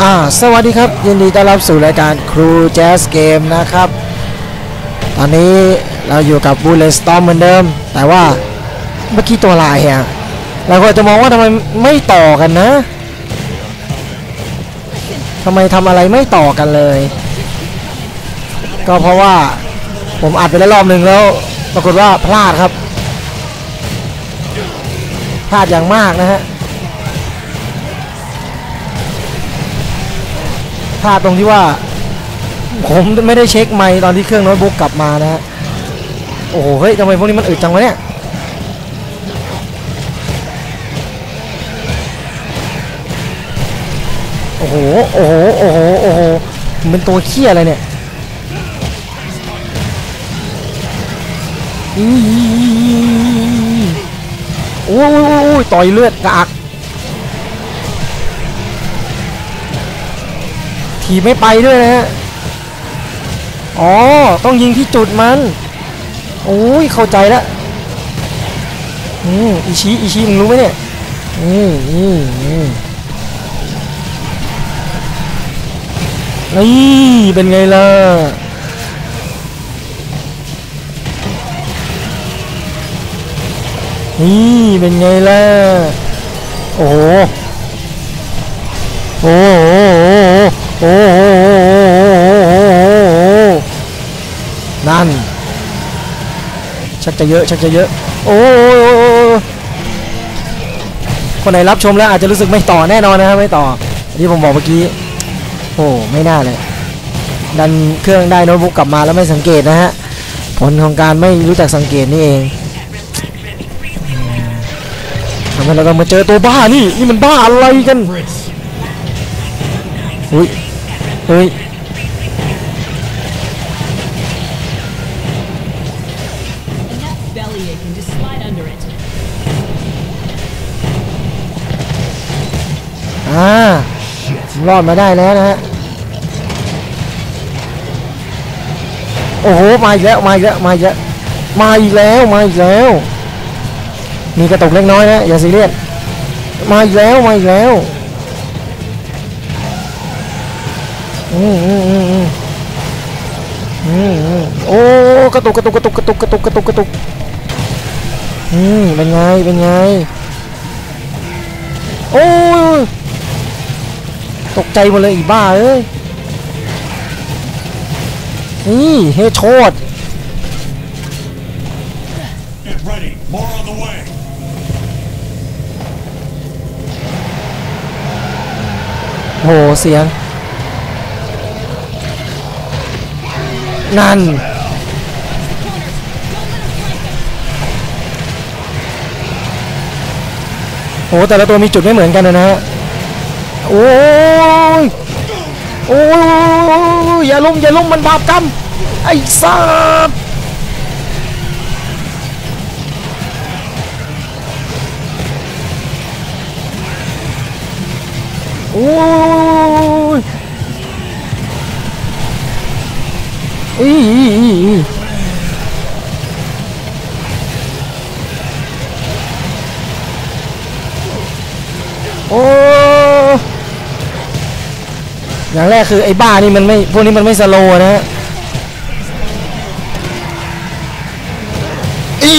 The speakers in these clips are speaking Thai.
อ่าสวัสดีครับ ยินดีต้อนรับสู่รายการครูแจ๊สเกมนะครับ ตอนนี้เราอยู่กับบูเลสตอมเหมือนเดิม แต่ว่าเมื่อกี้ตัวลายอะเราก็จะมองว่าทำไมไม่ต่อกันนะทำไมทำอะไรไม่ต่อกันเลย ก็เพราะว่าผมอัดไปแล้วรอบหนึ่งแล้ว ปรากฏว่าพลาดครับ พลาดอย่างมากนะฮะ พลาดตรงที่ว่า ผมไม่ได้เช็คไมค์ตอนที่เครื่องโน้ตบุ๊กกลับมานะฮะโอ้โหเฮ้ยทำไมพวกนี้มันอึดจังวะเนี่ยโอ้โห โอ้โห โอ้โห โอ้โห มันเป็นตัวเขี้ยอะไรเนี่ยอีโอ้ยโอ้ยโอ้ยต่อยเลือดกาก ถีบไม่ไปด้วยนะฮะ อ๋อ ต้องยิงที่จุดมัน โอ้ย เข้าใจแล้วอืมอิชิ อิชิ มึงรู้ไหมเนี่ย อืมอืมอืมนี่เป็นไงล่ะ นี่เป็นไงล่ะ โอ้ ชักจะเยอะชักจะเยอะ โอ้คนไหนรับชมแล้วอาจจะรู้สึกไม่ต่อแน่นอนนะครับไม่ต่อที่ผมบอกเมื่อกี้ โอ้ไม่น่าเลยดันเครื่องได้โน้ตบุ๊กกลับมาแล้วไม่สังเกตนะฮะผลของการไม่รู้จักสังเกตนี่เองทำให้เราต้องมาเจอตัวบ้านี่นี่มันบ้าอะไรกันอุ้ยเฮ้ย I can just slide under it. อ่ารอดมาได้แล้วนะฮะ โอ้โห มาอีกแล้ว มาอีกแล้ว มาอีกแล้ว มาอีกแล้ว มาอีกแล้ว มีกระตุกเล็กน้อยนะ อย่าซีเรียส มาอีกแล้ว มาอีกแล้ว อืมอืมอืมอืมอืมอืมโอ้ กระตุก กระตุก กระตุก กระตุก กระตุก กระตุกกระตุก อืมเป็นไง เป็นไง โอ้ยตกใจหมดเลยอีบ้าเอ้ย นี่เฮดโชด Get ready. More on the way. โห เสียง นั่น โหแต่ละตัวมีจุดไม่เหมือนกันเลยนะฮะโอ้ยโอ้ยอย่าลุ่มอย่าลุ่มมันบาปกรรมไอ้สัตว์โอ้ย อย่างแรกคือไอ้บ้านี่มันไม่พวกนี้มันไม่สโลนะฮะอี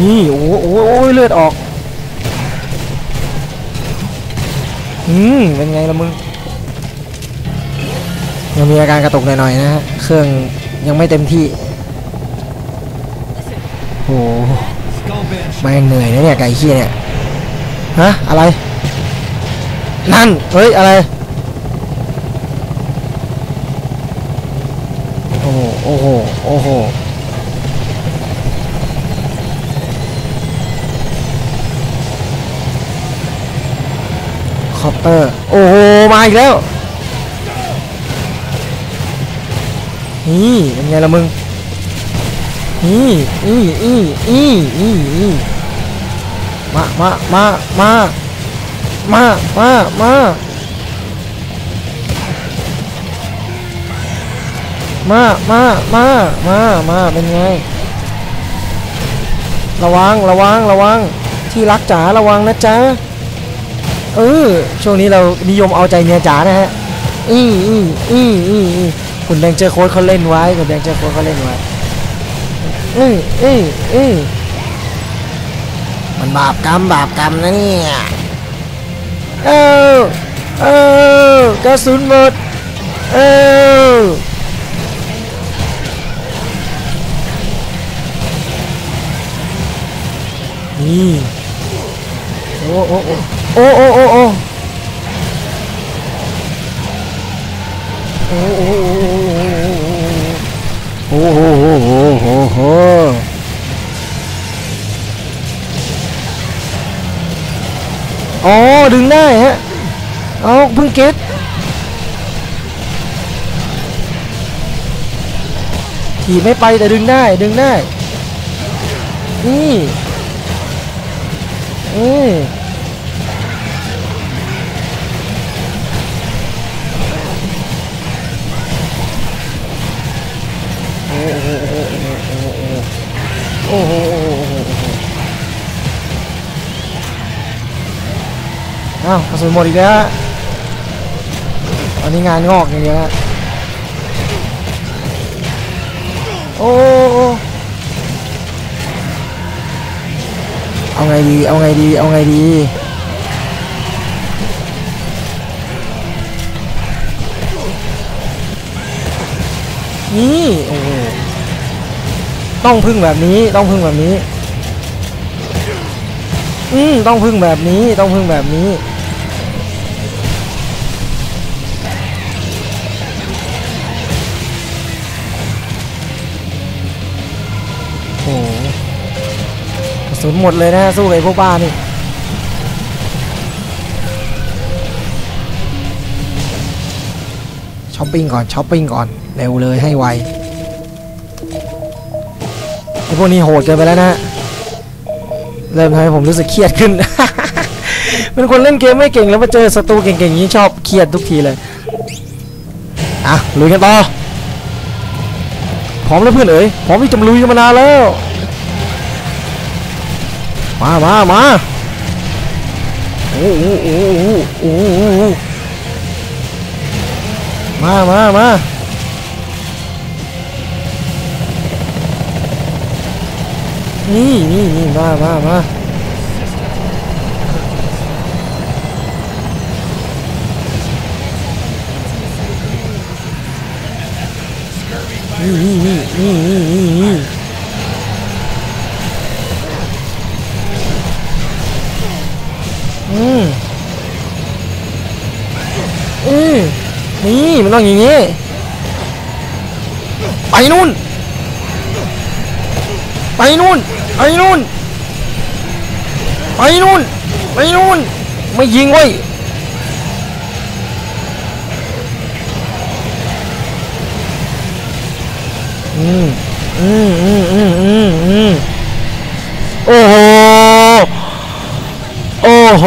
นี่โอ้โหโอ้โอ้เลือดออก อืม เป็นไงล่ะมึง ยังมีอาการกระตุกหน่อยๆนะฮะ เครื่องยังไม่เต็มที่ โอ้ แม่งเหนื่อยนะเนี่ยไก่ขี้ยเนี่ยฮะอะไร นั่นเฮ้ยอะไรโอ้โหโอ้โหโอ้โหคอปเตอร์โอ้โหมาอีกแล้วนี่เป็นไงล่ะมึง อืออืออืออืออืออือมา มา มา มา มา มา มา มา มา มา มา มา เป็นไง ระวัง ระวัง ระวัง ที่รักจ๋า ระวังนะจ๊ะ เออ ช่วงนี้เรานิยมเอาใจเมียจ๋านะฮะ อืออืออืออือคุณแดงเจอโค้ดเขาเล่นไว้คุณแดงเจอโค้ดเขาเล่นไว้ อืออืออือมันบาปกรรมบาปกรรมนะเนี่ยเออเออกระสุนหมดเออนี่โอ้โอ้โอ้โอ้โอ้โอ้โอ้โอ้โอ้โอ้โอ้โอ้โอ้โอ้ อ๋อ ดึงได้ฮะ เอาเพิ่งเก็ตถีบไม่ไปแต่ดึงได้ ดึงได้ นี่ อืมาวกระสุนหมดอีกแล้วอันนี้งานงอกอย่างเดียวโอ้โอเอาไงดี เอาไงดี เอาไงดี นี่ โอ้ต้องพึ่งแบบนี้ ต้องพึ่งแบบนี้ อืมต้องพึ่งแบบนี้ ต้องพึ่งแบบนี้ สุนหมดเลยนะสู้กับไอ้พวกบ้านี่ช้อปปิ้งก่อนช้อปปิ้งก่อนเร็วเลยให้ไวไอ้พวกนี้โหดเกินไปแล้วนะเริ่มทำให้ผมรู้สึกเครียดขึ้น เป็นคนเล่นเกมไม่เก่งแล้วมาเจอศัตรูเก่งๆอย่างนี้ชอบเครียดทุกทีเลยอะลุยกันต่อพร้อมแล้วเพื่อนเอ๋ยพร้อมที่จะลุยกันมานานแล้ว มามามาโอ้โหโอ้โหโอ้โหโอ้มามามานี่นี่นี่มามามานี่นี่นี่นี่นี่นี่ อืมอืมนี่มันต้องอย่างนี้ไปนู่น ไปนู่น ไปนู่น ไปนู่น ไปนู่น ไม่ยิงเว้ยอืมอืมอืมอืมอืมอืมโอ้โห โอ้โห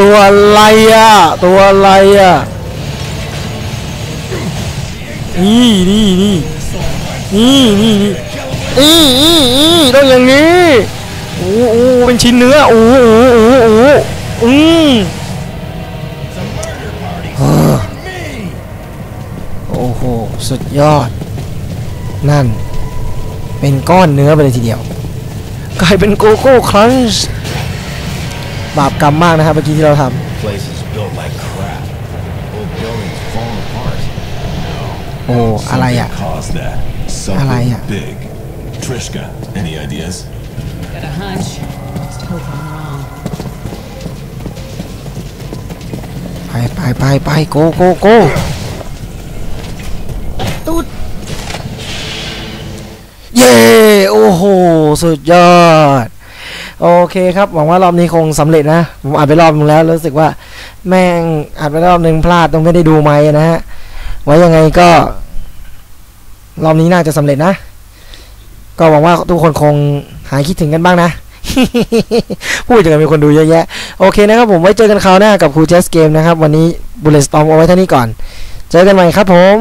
ตัวอะไรอะ ตัวอะไรอะ นี่นี่นี่นี่นี่นี่นี่นี่ต้องอย่างนี้โอ้โหเป็นชิ้นเนื้อโอ้โหโอ้โหอ้โหอืมอ่าโอ้โห สุดยอด นั่น เป็นก้อนเนื้อไปเลยทีเดียว กลายเป็นโกโก้ครันช์ บาปกรรมมากนะครับเมื่อกี้ที่เราท Place is built like crap. Whole building's falling apart. ำโอ้อะไรอะ Something caused that. Alay, Something ah. big. Trishka, any ideas? Got a hunch. Just hope I'm wrong. ไปไปไปไปโกโกโกตุ๊ดเย้ โอ้โห สุดยอด โอเคครับ หวังว่ารอบนี้คงสำเร็จนะ ผมอ่านไปรอบนึงแล้ว รู้สึกว่า แม่งอ่านไปรอบนึงพลาดต้องไม่ได้ดูไหมนะฮะ ไว้ยังไงก็ รอบนี้น่าจะสำเร็จนะ ก็หวังว่าทุกคนคงหายคิดถึงกันบ้างนะ พูดอย่างมีคนดูเยอะแยะ โอเคนะครับผมไว้เจอกันคราวหน้ากับครูเจสเกมนะครับ วันนี้บุลเลตสตอมเอาไว้เท่านี้ก่อน เจอกันใหม่ครับผม